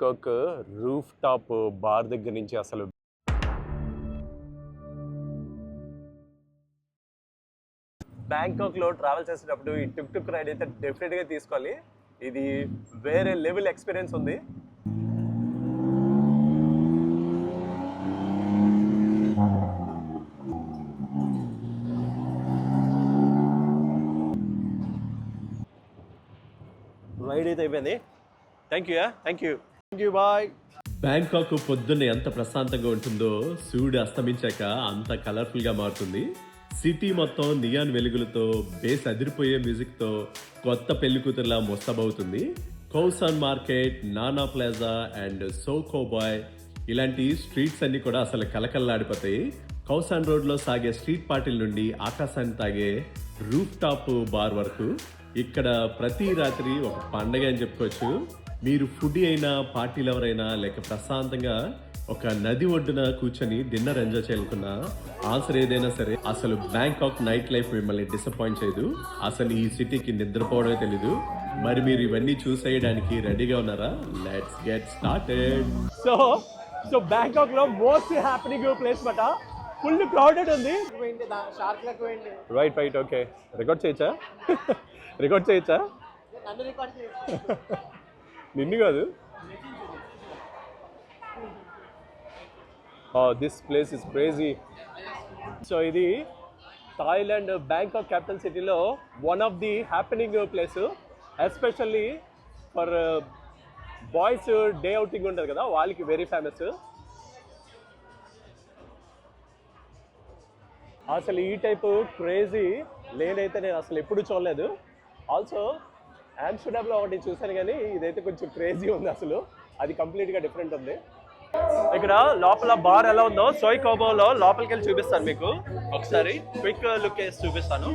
Bangkok roof top bar దగ్గర నుంచి అసలు బ్యాంకాక్లో ట్రావెల్ చేసేటప్పుడు ఈ టుక్ టుక్ రైడ్ అయితే డెఫినెట్గా తీసుకోవాలి. ఇది వేరే లెవెల్ ఎక్స్పీరియన్స్ ఉంది. రైడ్ అయితే అయిపోయింది. Thank you thank you Bangkok పొద్దున్న ఎంత ప్రశాంతంగా ఉంటుందో సూర్యుడు అస్తమించాక అంత కలర్ఫుల్గా మారుతుంది. సిటీ మొత్తం నియాన్ వెలుగులతో బేస్ అదిరిపోయే మ్యూజిక్తో కొత్త పెళ్ళి కూతురులా ముస్తబవుతుంది Khaosan market Nana Plaza and Soi Cowboy ఇలాంటి స్ట్రీట్స్ అన్ని కూడా అసలు కలకల్లాడిపోతాయి. కౌసాన్ రోడ్లో సాగే స్ట్రీట్ పార్టీల నుండి ఆకాశాన్ని తాగే రూఫ్ టాప్ బార్ వరకు. ఇక్కడ ప్రతి రాత్రి ఒక పండగ అని చెప్పుకోవచ్చు. మీరు ఫుడ్ అయినా పార్టీలు ఎవరైనా లేక ప్రశాంతంగా ఒక నది ఒడ్డున కూర్చొని డిన్నర్ ఎంజాయ్ చేయాలనుకున్నా ఆన్సర్ ఏదైనా సరే అసలు బ్యాంకాక్ నైట్ లైఫ్ మిమ్మల్ని డిసప్పాయింట్ చేయదు. అసలు ఈ సిటీకి నిద్రపోవడమే తెలీదు. మరి మీరు ఇవన్నీ చూసేయడానికి రెడీగా ఉన్నారా? Let's get started so so బ్యాంకాక్లో most happening place మాట ఫుల్ క్రౌడెడ్ ఉంది. రైట్ రైట్ ఓకే రికార్డ్ చేయొచ్చా? రికార్డ్ చేయొచ్చా. నిన్ను కాదు. This place is crazy so ఇది థాయిలాండ్ బ్యాంకాక్ క్యాపిటల్ సిటీలో one of the happening place especially for boys day outing ఉంటుంది కదా వాళ్ళకి వెరీ ఫేమస్ అసలు ఈ టైప్ క్రేజీ లేనైతే నేను అసలు ఎప్పుడు చూడలేదు. ఆల్సో ఆమ్స్టర్డామ్లో ఒకటి చూశాను కానీ ఇదైతే కొంచెం క్రేజీ ఉంది అసలు. అది కంప్లీట్గా డిఫరెంట్ ఉంది. ఇక్కడ లోపల బార్ ఎలా ఉందో సోయ్ కోబోలో లోపలికి వెళ్ళి చూపిస్తాను మీకు. ఒకసారి క్విక్ లుక్ వేసి చూపిస్తాను.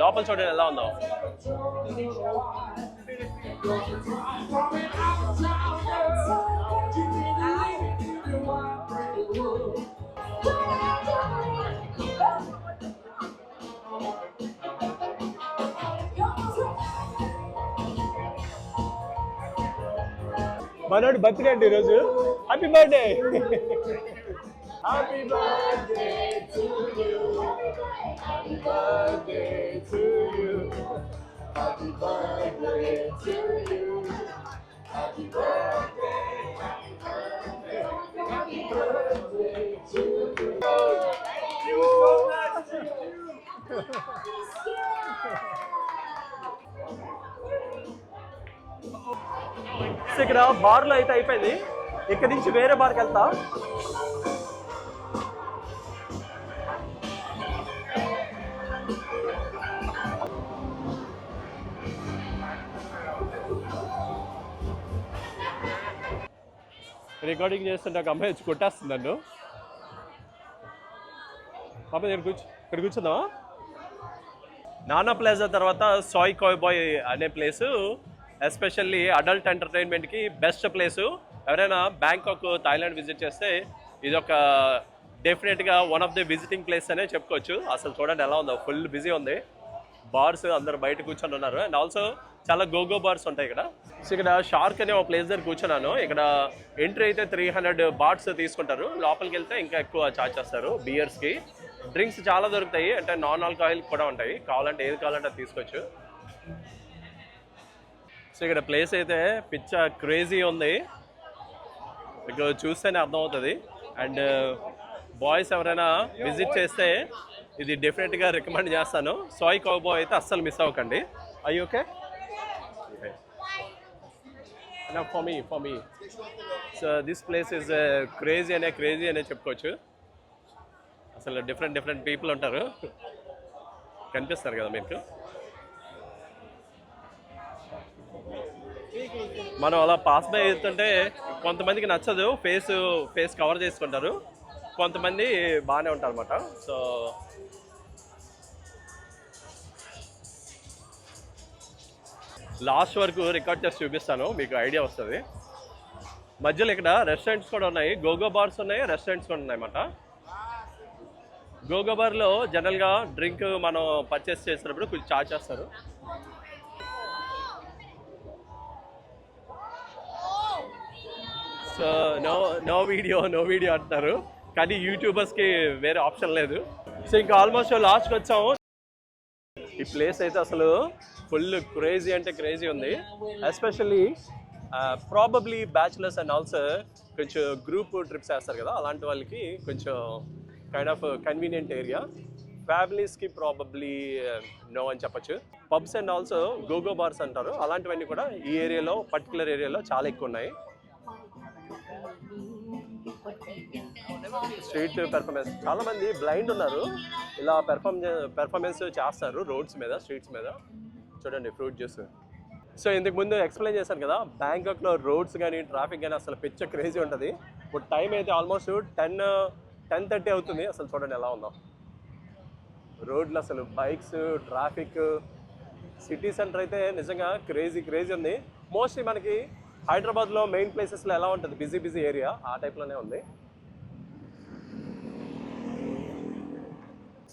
లోపల చూడండి ఎలా ఉందో. మనోడు బర్త్డే అండి ఈరోజు happy birthday happy birthday to you happy birthday to you happy birthday to you happy birthday happy birthday to you so ఇక్కడ బార్లో అయితే అయిపోయింది. ఇక్కడ నుంచి వేరే బార్కి వెళ్తా. రికార్డింగ్ చేస్తుంటే ఒక అమ్మాయి వచ్చి కొట్టేస్తుంది నన్ను. పాప ఇక్కడ కూర్చో ఇక్కడ కూర్చుందామా? నానా ప్లాజా తర్వాత సాయ్ కాయ్ బాయ్ అనే ప్లేసు ఎస్పెషల్లీ అడల్ట్ ఎంటర్టైన్మెంట్కి బెస్ట్ ప్లేసు. ఎవరైనా బ్యాంకాక్ థాయిలాండ్ విజిట్ చేస్తే ఇది ఒక డెఫినెట్గా one of the visiting place అనే చెప్పుకోవచ్చు. అసలు చూడండి ఎలా ఉందో ఫుల్ బిజీ ఉంది. బార్స్ అందరు బయట కూర్చొని ఉన్నారు. అండ్ ఆల్సో చాలా గోగో బార్స్ ఉంటాయి ఇక్కడ సో ఇక్కడ షార్క్ అనే ఒక ప్లేస్ దగ్గర కూర్చున్నాను. ఇక్కడ ఎంట్రీ అయితే త్రీ హండ్రెడ్ బార్స్ తీసుకుంటారు. లోపలికి వెళ్తే ఇంకా ఎక్కువ ఛార్జ్ చేస్తారు బియర్స్కి. డ్రింక్స్ చాలా దొరుకుతాయి. అంటే నాన్ ఆల్కహాల్ కూడా ఉంటాయి. కావాలంటే ఏది కావాలంటే తీసుకోవచ్చు. సో ఇక్కడ ప్లేస్ అయితే పిచ్చ క్రేజీ ఉంది. మీకు చూస్తేనే అర్థమవుతుంది. అండ్ uh, బాయ్స్ ఎవరైనా విజిట్ చేస్తే ఇది డెఫినెట్గా రికమెండ్ చేస్తాను. సాయి కౌబో అయితే అస్సలు మిస్ అవ్వకండి. అయ్యి okay for me for me so this place is crazy అనే క్రేజీ అనే చెప్పుకోవచ్చు. అసలు డిఫరెంట్ డిఫరెంట్ పీపుల్ ఉంటారు. కనిపిస్తారు కదా మీకు? మనం అలా పాస్ బై అవుతుంటే కొంతమందికి నచ్చదు ఫేస్ ఫేస్ కవర్ చేసుకుంటారు. కొంతమంది బాగానే ఉంటారు అనమాట సో లాస్ట్ వరకు రికార్డ్ చేసి చూపిస్తాను మీకు ఐడియా వస్తుంది. మధ్యలో ఇక్కడ రెస్టారెంట్స్ కూడా ఉన్నాయి. గోగో బార్స్ ఉన్నాయి రెస్టారెంట్స్ కూడా ఉన్నాయి అన్నమాట. గోగో బార్లో జనరల్గా డ్రింక్ మనం పర్చేస్ చేసినప్పుడు కొంచెం చార్జ్ చేస్తారు. So no no video no video అంటున్నారు. కానీ యూట్యూబర్స్కి వేరే ఆప్షన్ లేదు. సో ఇంకా ఆల్మోస్ట్ లాస్ట్కి వచ్చాము. ఈ ప్లేస్ అయితే అసలు ఫుల్ క్రేజీ అంటే క్రేజీ ఉంది. Especially probably bachelors and also కొంచెం గ్రూప్ ట్రిప్స్ వేస్తారు కదా అలాంటి వాళ్ళకి కొంచెం కైండ్ ఆఫ్ కన్వీనియంట్ ఏరియా ఫ్యామిలీస్కి ప్రాబబ్లీ నో అని చెప్పొచ్చు. Pubs and also go go bars అంటారు. అలాంటివన్నీ కూడా ఈ ఏరియాలో పర్టికులర్ ఏరియాలో చాలా ఎక్కువ ఉన్నాయి. స్ట్రీట్ పెర్ఫార్మెన్స్ చాలా మంది బ్లైండ్ ఉన్నారు. ఇలా పెర్ఫార్మ్ పెర్ఫార్మెన్స్ చేస్తారు రోడ్స్ మీద స్ట్రీట్స్ మీద. చూడండి ఫ్రూట్ జ్యూస్ సో ఇంతకు ముందు ఎక్స్ప్లెయిన్ చేశాను కదా బ్యాంకాక్లో రోడ్స్ కానీ ట్రాఫిక్ కానీ అసలు పిచ్చ క్రేజీ ఉంటుంది. ఇప్పుడు టైం అయితే ఆల్మోస్ట్ టెన్ టెన్ థర్టీ అవుతుంది. అసలు చూడండి ఎలా ఉందో. రోడ్లు అసలు బైక్స్ ట్రాఫిక్ సిటీ సెంటర్ అయితే నిజంగా క్రేజీ క్రేజీ ఉంది. మోస్ట్లీ మనకి హైదరాబాద్లో మెయిన్ ప్లేసెస్లో ఎలా ఉంటుంది? బిజీ బిజీ ఏరియా ఆ టైప్లోనే ఉంది.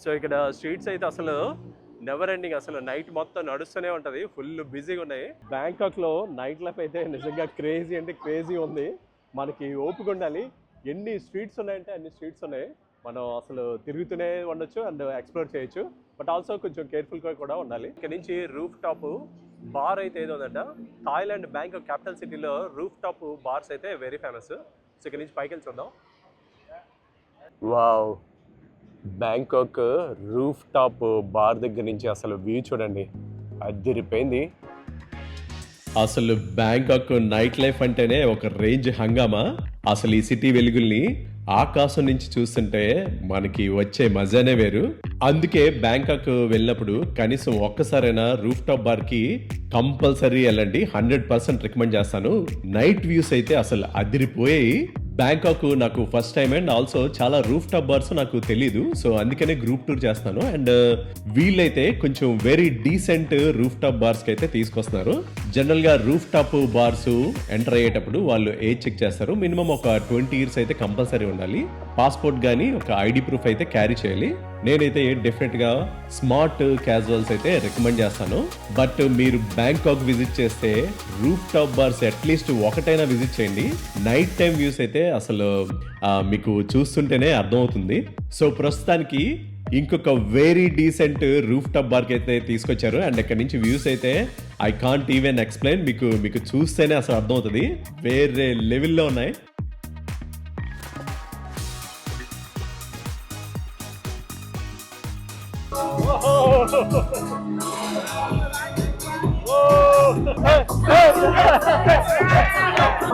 సో ఇక్కడ స్ట్రీట్స్ అయితే అసలు నెవర్ ఎండింగ్ అసలు నైట్ మొత్తం నడుస్తూనే ఉంటుంది. ఫుల్ బిజీగా ఉన్నాయి బ్యాంకాక్లో నైట్ లైఫ్ అయితే నిజంగా క్రేజీ అంటే క్రేజీ ఉంది. మనకి ఓపిక ఉండాలి. ఎన్ని స్ట్రీట్స్ ఉన్నాయంటే అన్ని స్ట్రీట్స్ ఉన్నాయి. మనం అసలు తిరుగుతూనే ఉండొచ్చు అండ్ ఎక్స్ప్లోర్ చేయొచ్చు. బట్ ఆల్సో కొంచెం కేర్ఫుల్గా కూడా ఉండాలి. ఇక్కడ నుంచి రూఫ్ టాప్ బార్ అయితే ఏదో ఉందంట. థాయిలాండ్ బ్యాంక్ క్యాపిటల్ సిటీలో రూఫ్ టాప్ బార్స్ అయితే వెరీ ఫేమస్ సో ఇక్కడ నుంచి పైకి వెళ్ళి చూద్దాం. Wow Bangkok roof top bar దగ్గర నుంచి అసలు వ్యూ చూడండి అదిరిపోయింది. అసలు బ్యాంకాక్ నైట్ లైఫ్ అంటేనే ఒక రేంజ్ హంగామా? అసలు ఈ సిటీ వెలుగుల్ని ఆకాశం నుంచి చూస్తుంటే మనకి వచ్చే మజానే వేరు. అందుకే బ్యాంకాక్ వెళ్ళినప్పుడు కనీసం ఒక్కసారైనా రూఫ్ టాప్ బార్కి కంపల్సరీ వెళ్ళండి హండ్రెడ్ పర్సెంట్ రికమెండ్ చేస్తాను. నైట్ వ్యూస్ అయితే అసలు అదిరిపోయాయి. బ్యాంకాక్ నాకు ఫస్ట్ టైం అండ్ ఆల్సో చాలా రూఫ్ టాప్ బార్స్ నాకు తెలీదు. సో అందుకనే గ్రూప్ టూర్ చేస్తాను. అండ్ uh, వీళ్ళైతే కొంచెం వెరీ డీసెంట్ రూఫ్ టాప్ బార్స్కి అయితే తీసుకొస్తున్నారు. జనరల్గా రూఫ్ టాప్ బార్స్ ఎంటర్ అయ్యేటప్పుడు వాళ్ళు ఏజ్ చెక్ చేస్తారు? మినిమం ఒక ట్వంటీ ఇయర్స్ అయితే కంపల్సరీ ఉండాలి. పాస్పోర్ట్ కానీ ఒక ఐడి ప్రూఫ్ అయితే క్యారీ చేయాలి. నేనైతే డెఫినెట్గా స్మార్ట్ క్యాజువల్స్ అయితే రికమెండ్ చేస్తాను. బట్ మీరు బ్యాంకాక్ విజిట్ చేస్తే roof top bars at least ఒకటైనా విజిట్ చేయండి. నైట్ టైం వ్యూస్ అయితే అసలు మీకు చూస్తుంటేనే అర్థమవుతుంది. సో ప్రస్తుతానికి ఇంకొక వెరీ డీసెంట్ రూఫ్ టాప్ బార్కి అయితే తీసుకొచ్చారు. అండ్ ఇక్కడ నుంచి వ్యూస్ అయితే ఐ కాంట్ ఈవెన్ ఎక్స్ప్లెయిన్ మీకు మీకు చూస్తేనే అసలు అర్థమవుతుంది. వేరే లెవెల్లో ఉన్నాయి. 哦，哎哎，对对对，走。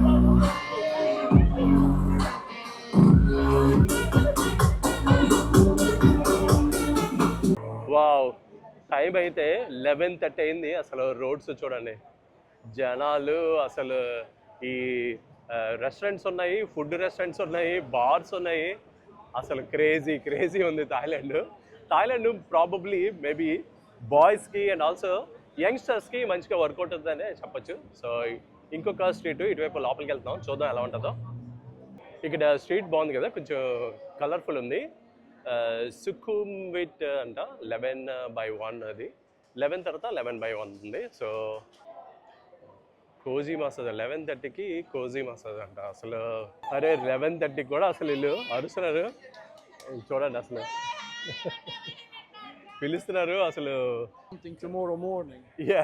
టైం అయితే లెవెన్ థర్టీ అయింది. అసలు రోడ్స్ చూడండి. జనాలు అసలు ఈ రెస్టారెంట్స్ ఉన్నాయి ఫుడ్ రెస్టారెంట్స్ ఉన్నాయి బార్స్ ఉన్నాయి. అసలు క్రేజీ క్రేజీ ఉంది థాయిలాండ్. థాయిలాండ్ ప్రాబబ్లీ మేబీ బాయ్స్కి అండ్ ఆల్సో యంగ్స్టర్స్కి మంచిగా వర్కౌట్ అవుతుందనే చెప్పొచ్చు. సో ఇంకొక స్ట్రీట్ ఇటువైపు లోపలికి వెళ్తాం చూద్దాం ఎలా ఉంటుందో. ఇక్కడ స్ట్రీట్ బాగుంది కదా కొంచెం కలర్ఫుల్ ఉంది. సుఖుమ్ విత్ అంట లెవెన్ బై వన్ అది. లెవెన్ తర్వాత లెవెన్ బై వన్ ఉంది. సో కోజీ మసాజ్ లెవెన్ థర్టీకి కోజీ మసాజ్ అంట. అసలు అరే లెవెన్ థర్టీకి కూడా అసలు ఇల్లు అరుస్తున్నారు. చూడండి అసలు. పిలుస్తున్నారు అసలు. Yeah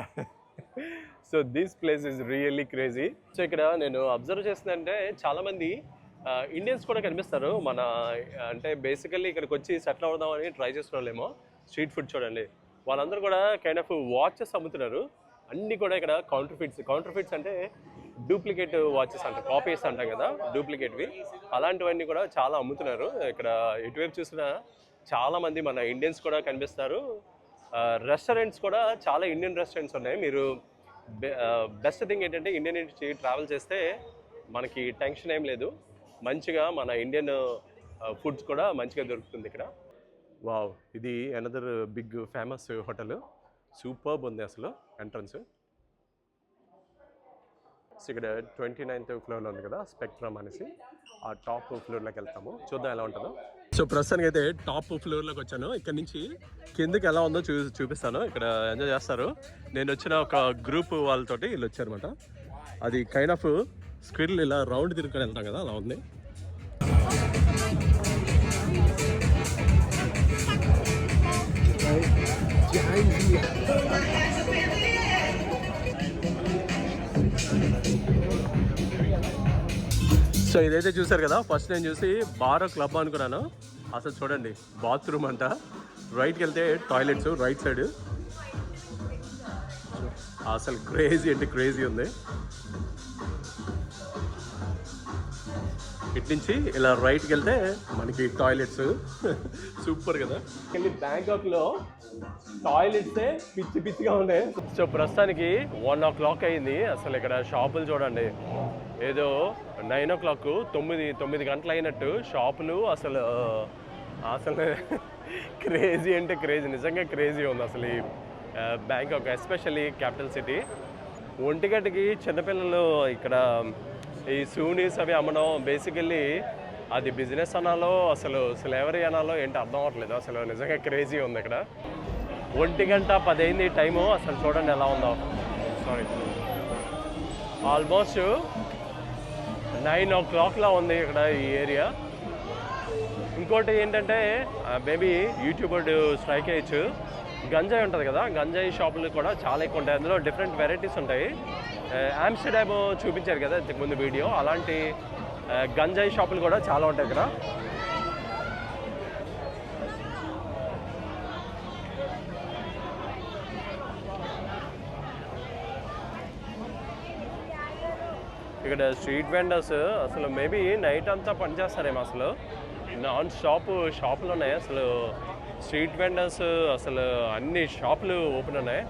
so this place is really crazy so ఇక్కడ నేను అబ్జర్వ్ చేస్తుందంటే చాలా మంది ఇండియన్స్ కూడా కనిపిస్తారు. మన అంటే బేసికల్లీ ఇక్కడికి వచ్చి సెటిల్ అవుదామని ట్రై చేసిన వాళ్ళేమో స్ట్రీట్ ఫుడ్ చూడండి. వాళ్ళందరూ కూడా కైండ్ ఆఫ్ వాచెస్ అమ్ముతున్నారు. అన్నీ కూడా ఇక్కడ కౌంటర్ ఫిట్స్ కౌంటర్ ఫిట్స్ అంటే డూప్లికేట్ వాచెస్ అంట కాపీస్ అంటాం కదా డూప్లికేట్వి అలాంటివన్నీ కూడా చాలా అమ్ముతున్నారు. ఇక్కడ ఎటువైపు చూసినా చాలామంది మన ఇండియన్స్ కూడా కనిపిస్తారు. రెస్టారెంట్స్ కూడా చాలా ఇండియన్ రెస్టారెంట్స్ ఉన్నాయి. మీరు బెస్ట్ థింగ్ ఏంటంటే ఇండియన్ నుంచి ట్రావెల్ చేస్తే మనకి టెన్షన్ ఏం లేదు. మంచిగా మన ఇండియన్ ఫుడ్స్ కూడా మంచిగా దొరుకుతుంది ఇక్కడ. వావ్ ఇది another big famous hotel superb ఉంది అసలు ఎంట్రన్స్ సో ఇక్కడ ట్వంటీ నైన్త్ ఫ్లోర్లో ఉంది కదా స్పెక్ట్రమ్ అనేసి. ఆ టాప్ ఫ్లోర్లోకి వెళ్తాము. చూద్దాం ఎలా ఉంటుందో. సో ప్రస్తుతానికి అయితే టాప్ ఫ్లోర్లోకి వచ్చాను. ఇక్కడ నుంచి కిందకి ఎలా ఉందో చూ చూపిస్తాను. ఇక్కడ ఎంజాయ్ చేస్తారు. నేను వచ్చిన ఒక గ్రూప్ వాళ్ళతోటి వీళ్ళు వచ్చారనమాట అది కైండ్ ఆఫ్ స్క్విల్ ఇలా రౌండ్ తిరుగుకొని వెళ్తాం కదా అలా ఉంది. సో ఇదైతే చూసారు కదా ఫస్ట్ నేను చూసి బార్ క్లబ్ అనుకున్నాను. అసలు చూడండి బాత్రూమ్ అంట. రైట్కి వెళ్తే టాయిలెట్స్ రైట్ సైడ్ అసలు క్రేజీ అంటే క్రేజీ ఉంది. ఇటు నుంచి ఇలా రైట్కి వెళ్తే మనకి టాయిలెట్స్. సూపర్ కదా. వెళ్ళి బ్యాంకాక్లో టాయిలెట్స్ పిచ్చి పిచ్చిగా ఉన్నాయి సో ప్రస్తుతానికి వన్ ఓ క్లాక్ అయింది. అసలు ఇక్కడ షాపులు చూడండి. ఏదో నైన్ ఓ క్లాక్ తొమ్మిది తొమ్మిది గంటలు అయినట్టు షాపులు అసలు అసలు క్రేజీ అంటే క్రేజీ నిజంగా క్రేజీ ఉంది అసలు ఈ బ్యాంకాక్ ఎస్పెషల్లీ క్యాపిటల్ సిటీ. ఒంటిగంటకి చిన్నపిల్లలు ఇక్కడ ఈ సూనీస్ అవి అమ్మడం బేసికల్లీ అది బిజినెస్ అనాలో అసలు స్లేవరీ అనాలో ఏంటి అర్థం అవ్వట్లేదు. అసలు నిజంగా క్రేజీ ఉంది ఇక్కడ. ఒంటి గంట పదైంది టైము అసలు చూడండి ఎలా ఉందో. సారీ ఆల్మోస్ట్ నైన్ ఓ క్లాక్లా ఉంది ఇక్కడ ఈ ఏరియా ఇంకోటి ఏంటంటే మేబీ యూట్యూబర్ స్ట్రైక్ అయ్యచ్చు. గంజాయి ఉంటుంది కదా గంజాయి షాపులు కూడా చాలా ఎక్కువ ఉంటాయి. అందులో డిఫరెంట్ వెరైటీస్ ఉంటాయి. ఆమ్స్టర్డామ్ చూపించారు కదా ఇంతకుముందు వీడియో. అలాంటి గంజాయి షాపులు కూడా చాలా ఉంటాయి ఇక్కడ ఇక్కడ స్ట్రీట్ వెండర్స్ అసలు మేబీ నైట్ అంతా పనిచేస్తారేమో అసలు. నాన్ స్టాప్ షాపులు ఉన్నాయి. అసలు స్ట్రీట్ వెండర్స్ అసలు అన్ని షాపులు ఓపెన్ ఉన్నాయి.